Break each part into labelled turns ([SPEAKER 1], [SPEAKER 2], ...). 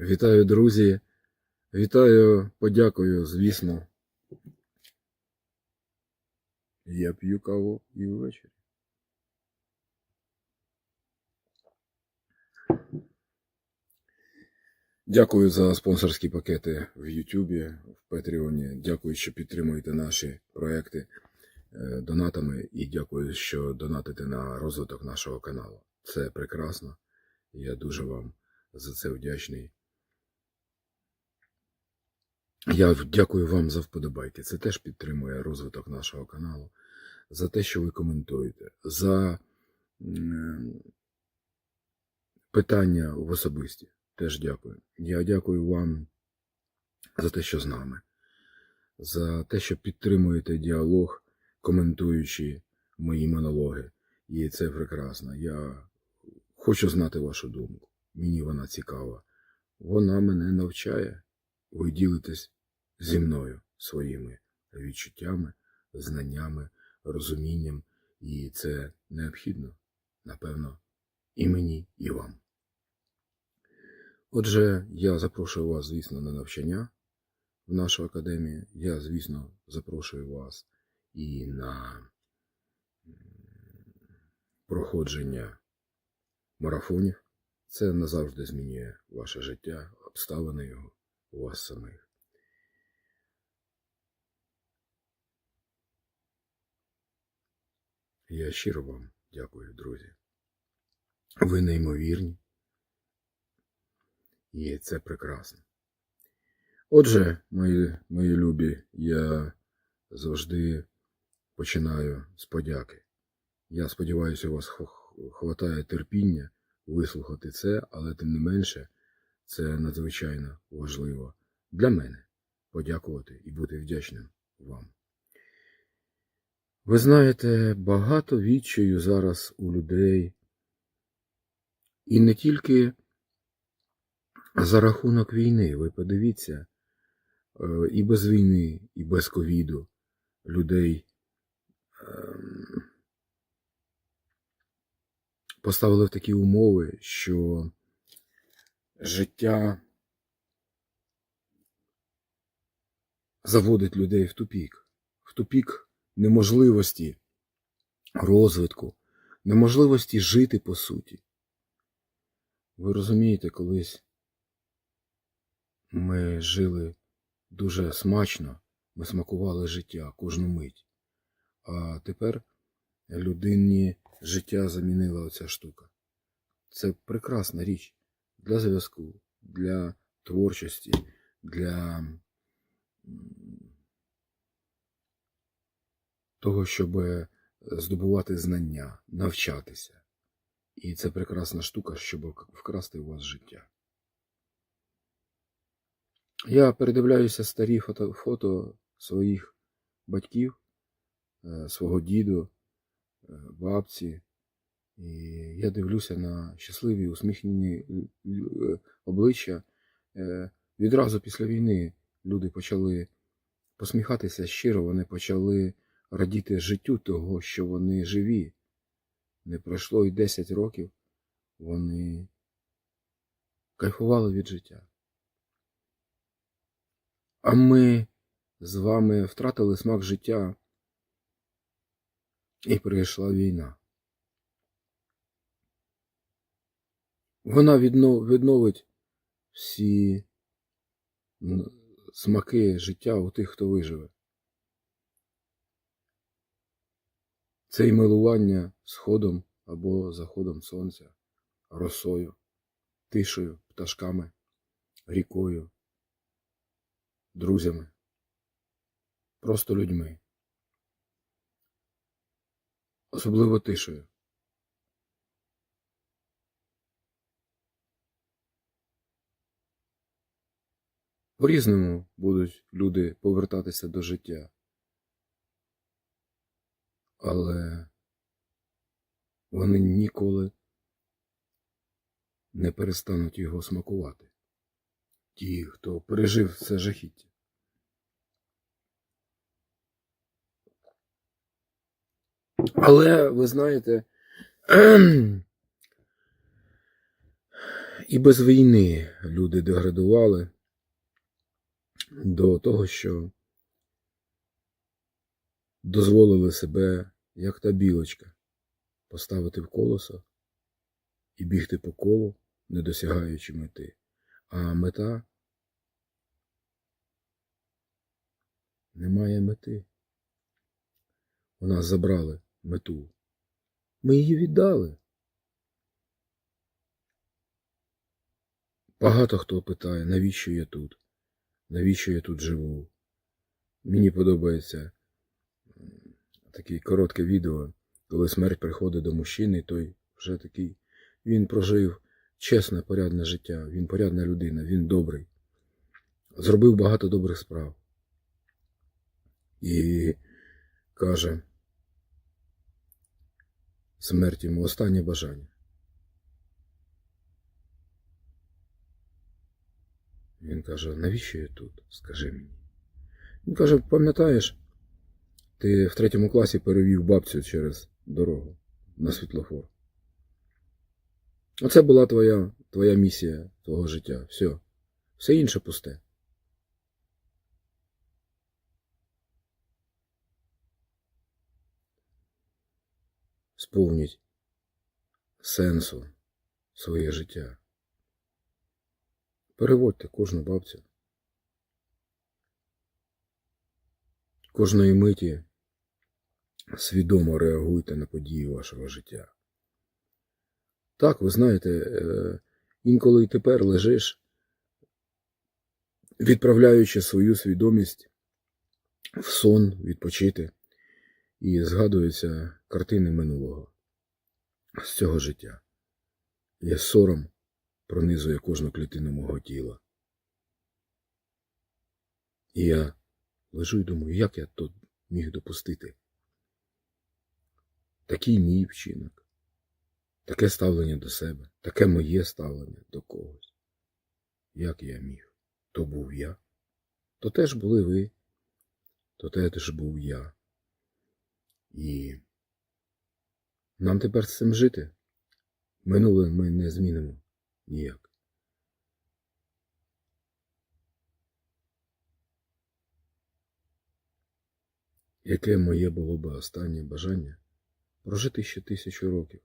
[SPEAKER 1] Вітаю, друзі. Вітаю, подякую, звісно. Я п'ю каву і ввечері. Дякую за спонсорські пакети в Ютубі, в Патреоні. Дякую, що підтримуєте наші проекти е, донатами і дякую, що донатите на розвиток нашого каналу. Це прекрасно. Я дуже вам за це вдячний. Я дякую вам за вподобайки. Це теж підтримує розвиток нашого каналу. За те, що ви коментуєте, за питання в особисті. Теж дякую. Я дякую вам за те, що з нами, за те, що підтримуєте діалог, коментуючи мої монологи. І це прекрасно. Я хочу знати вашу думку. Мені вона цікава. Вона мене навчає. Ви ділитесь зі мною своїми відчуттями, знаннями, розумінням, і це необхідно, напевно, і мені, і вам. Отже, я запрошую вас, звісно, на навчання в нашу академію. Я, звісно, запрошую вас і на проходження марафонів. Це назавжди змінює ваше життя, обставини його у вас самих. Я щиро вам дякую, друзі. Ви неймовірні. І це прекрасно. Отже, мої, мої любі, я завжди починаю з подяки. Я сподіваюся, у вас хв- хватає терпіння вислухати це, але тим не менше, це надзвичайно важливо для мене подякувати і бути вдячним вам. Ви знаєте, багато відчаю зараз у людей, і не тільки за рахунок війни. Ви подивіться, е, і без війни, і без ковіду людей ем, поставили в такі умови, що життя заводить людей в тупік, в тупік неможливості розвитку, неможливості жити по суті. Ви розумієте, колись ми жили дуже смачно, ми смакували життя кожну мить. А тепер людині життя замінила оця штука. Це прекрасна річ для зв'язку, для творчості, для того, щоб здобувати знання, навчатися. І це прекрасна штука, щоб вкрасти у вас життя. Я передивляюся старі фото, фото своїх батьків, е, свого діду, е, бабці. І я дивлюся на щасливі, усміхнені е, обличчя. Е, Відразу після війни люди почали посміхатися щиро, вони почали радіти життю того, що вони живі. Не пройшло й 10 років, вони кайфували від життя. А ми з вами втратили смак життя, і прийшла війна. Вона відновить всі смаки життя у тих, хто виживе. Це і милування сходом або заходом сонця, росою, тишею, пташками, рікою, друзями, просто людьми. Особливо тишею. По-різному будуть люди повертатися до життя. Але вони ніколи не перестануть його смакувати. Ті, хто пережив це жахіття. Але ви знаєте, І без війни люди деградували до того, що дозволили себе, як та білочка, поставити в колесо і бігти по колу, не досягаючи мети. А мета немає мети. У нас забрали мету. Ми її віддали. Багато хто питає, навіщо я тут? Навіщо я тут живу? Мені подобається таке коротке відео, коли смерть приходить до мужчини, той вже такий, він прожив чесне, порядне життя, він порядна людина, він добрий. Зробив багато добрих справ. І каже, смерть йому останнє бажання. Він каже, навіщо я тут? Скажи мені. Він каже, пам'ятаєш, ти в третьому класі перевів бабцю через дорогу на світлофор. Оце була твоя, твоя місія твого життя. Все. Все інше пусте. Сповніть сенсу своє життя. Переводьте кожну бабцю. Кожної миті свідомо реагуйте на події вашого життя. Так, ви знаєте, е, інколи і тепер лежиш, відправляючи свою свідомість в сон відпочити, і згадуються картини минулого з цього життя. Є сором пронизує кожну клітину мого тіла. І я лежу і думаю, як я тут міг допустити? Такий мій вчинок, таке ставлення до себе, таке моє ставлення до когось. Як я міг? То був я, то теж були ви, то теж був я. І нам тепер з цим жити. Минуле ми не змінимо ніяк. Яке моє було би останнє бажання прожити ще тисячу років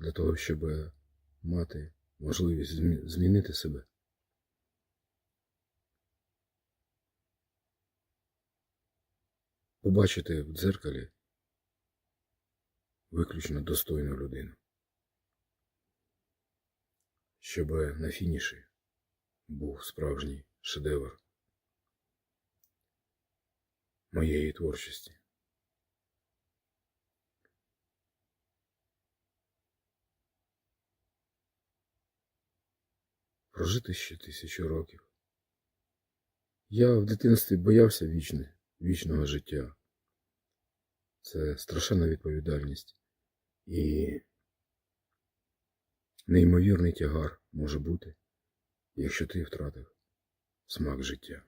[SPEAKER 1] для того, щоб мати можливість змінити себе. Побачити в дзеркалі виключно достойну людину. Щоб на фініші був справжній шедевр моєї творчості. Прожити ще тисячу років. Я в дитинстві боявся вічне, вічного життя. Це страшенна відповідальність і неймовірний тягар може бути, якщо ти втратив смак життя.